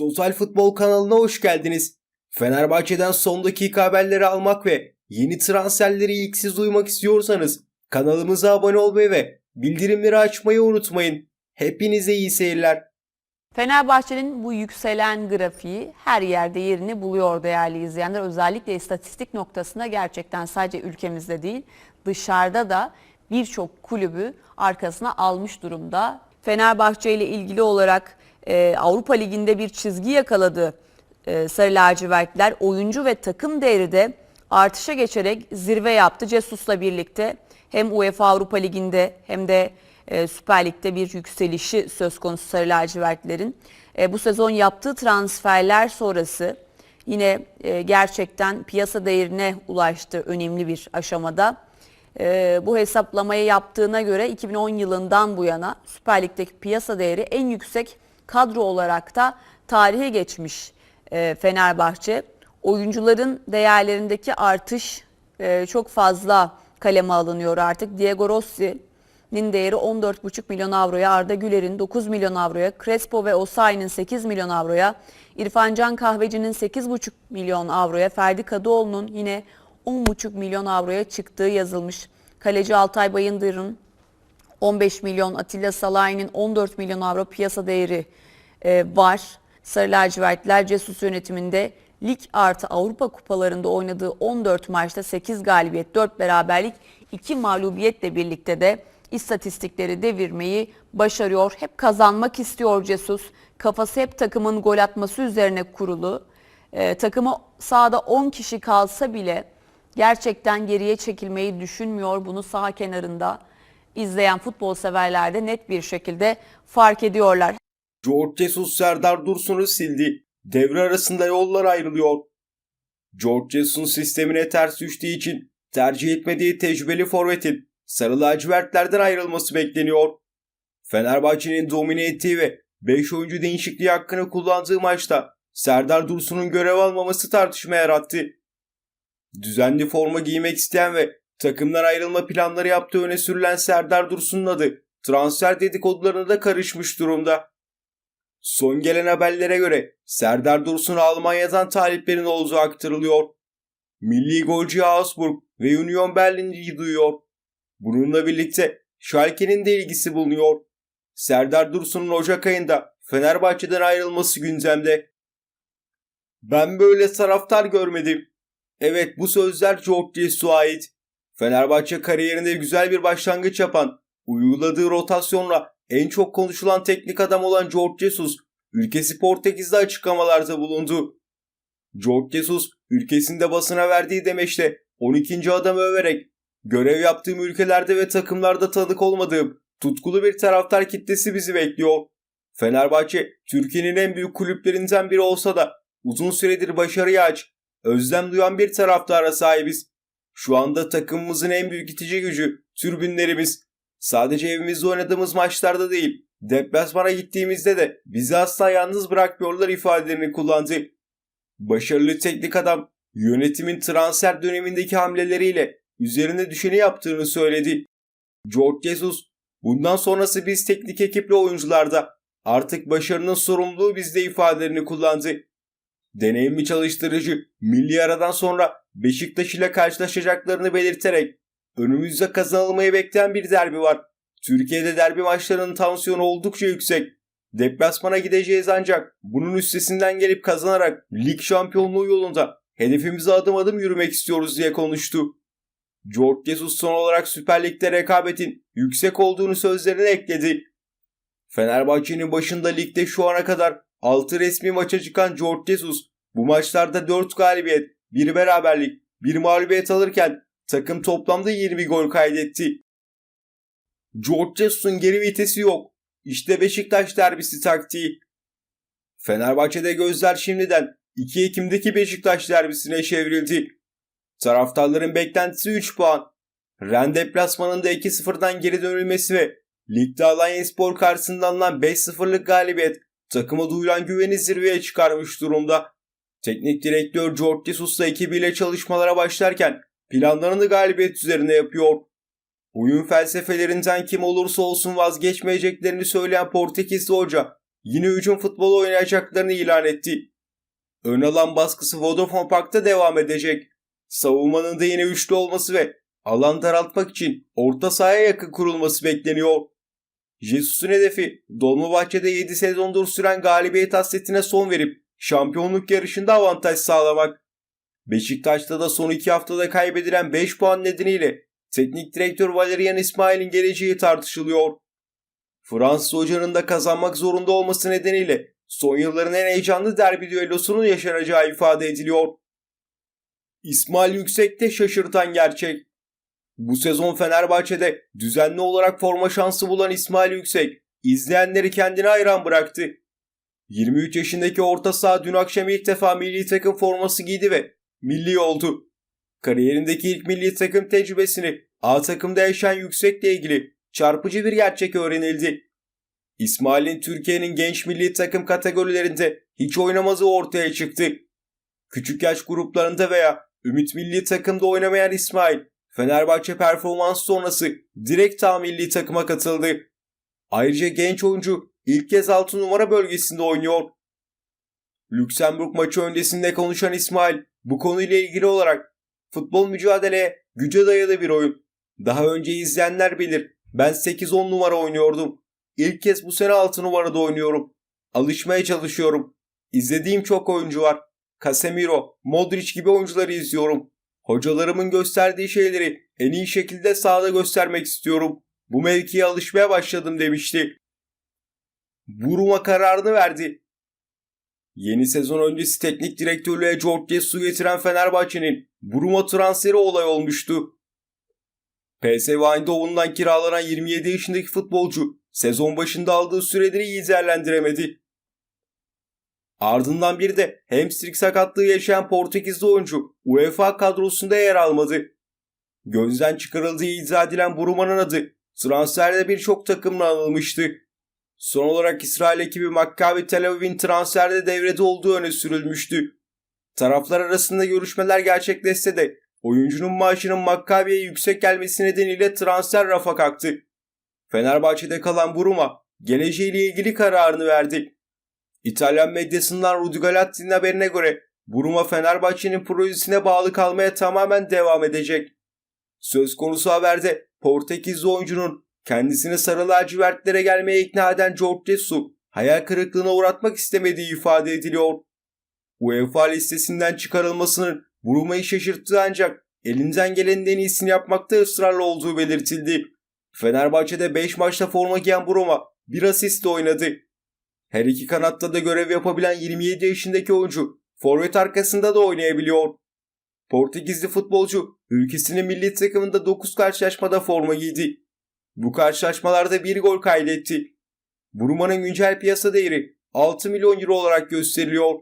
Total Futbol kanalına hoş geldiniz. Fenerbahçe'den son dakika haberleri almak ve yeni transferleri ilk siz duymak istiyorsanız kanalımıza abone olmayı ve bildirimleri açmayı unutmayın. Hepinize iyi seyirler. Fenerbahçe'nin bu yükselen grafiği her yerde yerini buluyor değerli izleyenler. Özellikle istatistik noktasında gerçekten sadece ülkemizde değil dışarıda da birçok kulübü arkasına almış durumda. Fenerbahçe ile ilgili olarak e, Avrupa Ligi'nde bir çizgi yakaladı e, Sarı Lacivertliler. Oyuncu ve takım değeri de artışa geçerek zirve yaptı. Cesus'la birlikte hem UEFA Avrupa Ligi'nde hem de e, Süper Lig'de bir yükselişi söz konusu Sarı Lacivertlerin. E, bu sezon yaptığı transferler sonrası yine e, gerçekten piyasa değerine ulaştı önemli bir aşamada. E, bu hesaplamayı yaptığına göre 2010 yılından bu yana Süper Lig'deki piyasa değeri en yüksek kadro olarak da tarihe geçmiş e, Fenerbahçe. Oyuncuların değerlerindeki artış e, çok fazla kaleme alınıyor artık. Diego Rossi'nin değeri 14,5 milyon avroya, Arda Güler'in 9 milyon avroya, Crespo ve Osayi'nin 8 milyon avroya, İrfan Can Kahveci'nin 8,5 milyon avroya, Ferdi Kadıoğlu'nun yine 10,5 milyon avroya çıktığı yazılmış. Kaleci Altay Bayındır'ın 15 milyon, Atilla Salahi'nin 14 milyon avro piyasa değeri e, var. Sarı lacivertliler Cesus yönetiminde lig artı Avrupa kupalarında oynadığı 14 maçta 8 galibiyet, 4 beraberlik, 2 mağlubiyetle birlikte de istatistikleri devirmeyi başarıyor. Hep kazanmak istiyor Cesus. Kafası hep takımın gol atması üzerine kurulu. Ee, takımı sahada 10 kişi kalsa bile gerçekten geriye çekilmeyi düşünmüyor. Bunu saha kenarında izleyen futbol severler de net bir şekilde fark ediyorlar. George Jesus Serdar Dursun'u sildi. Devre arasında yollar ayrılıyor. George Jesus'un sistemine ters düştüğü için tercih etmediği tecrübeli forvetin sarı lacivertlerden ayrılması bekleniyor. Fenerbahçe'nin domine ettiği ve 5 oyuncu değişikliği hakkını kullandığı maçta Serdar Dursun'un görev almaması tartışma yarattı. Düzenli forma giymek isteyen ve takımdan ayrılma planları yaptığı öne sürülen Serdar Dursun'un adı transfer dedikodularına da karışmış durumda. Son gelen haberlere göre Serdar Dursun Almanya'dan taliplerin olduğu aktarılıyor. Milli golcü Augsburg ve Union Berlin'i duyuyor. Bununla birlikte Schalke'nin de ilgisi bulunuyor. Serdar Dursun'un Ocak ayında Fenerbahçe'den ayrılması gündemde. Ben böyle taraftar görmedim. Evet bu sözler George ait. Fenerbahçe kariyerinde güzel bir başlangıç yapan, uyguladığı rotasyonla en çok konuşulan teknik adam olan George Jesus, ülkesi Portekiz'de açıklamalarda bulundu. George Jesus, ülkesinde basına verdiği demeçte 12. adamı överek görev yaptığım ülkelerde ve takımlarda tanık olmadığım tutkulu bir taraftar kitlesi bizi bekliyor. Fenerbahçe, Türkiye'nin en büyük kulüplerinden biri olsa da uzun süredir başarıya aç, özlem duyan bir taraftara sahibiz. Şu anda takımımızın en büyük itici gücü türbünlerimiz. Sadece evimizde oynadığımız maçlarda değil, deplasmana gittiğimizde de bizi asla yalnız bırakmıyorlar ifadelerini kullandı. Başarılı teknik adam yönetimin transfer dönemindeki hamleleriyle üzerine düşeni yaptığını söyledi. George Jesus, bundan sonrası biz teknik ekiple oyuncularda, artık başarının sorumluluğu bizde ifadelerini kullandı. Deneyimli çalıştırıcı milli aradan sonra Beşiktaş ile karşılaşacaklarını belirterek önümüzde kazanılmayı bekleyen bir derbi var. Türkiye'de derbi maçlarının tansiyonu oldukça yüksek. Deplasmana gideceğiz ancak bunun üstesinden gelip kazanarak lig şampiyonluğu yolunda hedefimize adım adım yürümek istiyoruz diye konuştu. George Jesus son olarak Süper Lig'de rekabetin yüksek olduğunu sözlerine ekledi. Fenerbahçe'nin başında ligde şu ana kadar 6 resmi maça çıkan George Jesus bu maçlarda 4 galibiyet, 1 beraberlik, 1 mağlubiyet alırken takım toplamda 20 gol kaydetti. George Jesus'un geri vitesi yok. İşte Beşiktaş derbisi taktiği. Fenerbahçe'de gözler şimdiden 2 Ekim'deki Beşiktaş derbisine çevrildi. Taraftarların beklentisi 3 puan. Ren deplasmanında 2-0'dan geri dönülmesi ve ligde Alanya Spor karşısında alınan 5-0'lık galibiyet takıma duyulan güveni zirveye çıkarmış durumda. Teknik direktör George Jesus'la ekibiyle çalışmalara başlarken planlarını galibiyet üzerine yapıyor. Oyun felsefelerinden kim olursa olsun vazgeçmeyeceklerini söyleyen Portekizli hoca yine hücum futbolu oynayacaklarını ilan etti. Ön alan baskısı Vodafone Park'ta devam edecek. Savunmanın da yine üçlü olması ve alan daraltmak için orta sahaya yakın kurulması bekleniyor. Jesus'un hedefi Dolmabahçe'de 7 sezondur süren galibiyet hasretine son verip şampiyonluk yarışında avantaj sağlamak. Beşiktaş'ta da son 2 haftada kaybedilen 5 puan nedeniyle teknik direktör Valerian İsmail'in geleceği tartışılıyor. Fransız hocanın da kazanmak zorunda olması nedeniyle son yılların en heyecanlı derbi düellosunun yaşanacağı ifade ediliyor. İsmail Yüksek'te şaşırtan gerçek. Bu sezon Fenerbahçe'de düzenli olarak forma şansı bulan İsmail Yüksek, izleyenleri kendine hayran bıraktı. 23 yaşındaki orta saha dün akşam ilk defa milli takım forması giydi ve milli oldu. Kariyerindeki ilk milli takım tecrübesini A takımda yaşayan Yüksek'le ilgili çarpıcı bir gerçek öğrenildi. İsmail'in Türkiye'nin genç milli takım kategorilerinde hiç oynamazı ortaya çıktı. Küçük yaş gruplarında veya Ümit milli takımda oynamayan İsmail, Fenerbahçe performans sonrası direkt A milli takıma katıldı. Ayrıca genç oyuncu ilk kez 6 numara bölgesinde oynuyor. Lüksemburg maçı öncesinde konuşan İsmail bu konuyla ilgili olarak futbol mücadeleye güce dayalı bir oyun. Daha önce izleyenler bilir. Ben 8-10 numara oynuyordum. İlk kez bu sene 6 numarada oynuyorum. Alışmaya çalışıyorum. İzlediğim çok oyuncu var. Casemiro, Modric gibi oyuncuları izliyorum. Hocalarımın gösterdiği şeyleri en iyi şekilde sahada göstermek istiyorum. Bu mevkiye alışmaya başladım demişti. Buruma kararını verdi. Yeni sezon öncesi teknik direktörlüğe George Jesus'u getiren Fenerbahçe'nin Buruma transferi olay olmuştu. PSV Eindhoven'dan kiralanan 27 yaşındaki futbolcu sezon başında aldığı süreleri iyi değerlendiremedi. Ardından bir de hamstring sakatlığı yaşayan Portekizli oyuncu UEFA kadrosunda yer almadı. Gözden çıkarıldığı iddia edilen Buruma'nın adı transferde birçok takımla anılmıştı. Son olarak İsrail ekibi Maccabi Tel Aviv'in transferde devrede olduğu öne sürülmüştü. Taraflar arasında görüşmeler gerçekleşse de oyuncunun maaşının Maccabi'ye yüksek gelmesi nedeniyle transfer rafa kalktı. Fenerbahçe'de kalan Buruma geleceğiyle ilgili kararını verdi. İtalyan medyasından Rudy Galatti'nin haberine göre Buruma Fenerbahçe'nin projesine bağlı kalmaya tamamen devam edecek. Söz konusu haberde Portekizli oyuncunun kendisini sarı lacivertlere gelmeye ikna eden George Jesus hayal kırıklığına uğratmak istemediği ifade ediliyor. UEFA listesinden çıkarılmasının Buruma'yı şaşırttığı ancak elinden gelenin en iyisini yapmakta ısrarlı olduğu belirtildi. Fenerbahçe'de 5 maçta forma giyen Buruma bir asistle oynadı. Her iki kanatta da görev yapabilen 27 yaşındaki oyuncu forvet arkasında da oynayabiliyor. Portekizli futbolcu ülkesinin milli takımında 9 karşılaşmada forma giydi. Bu karşılaşmalarda bir gol kaydetti. Buruma'nın güncel piyasa değeri 6 milyon euro olarak gösteriliyor.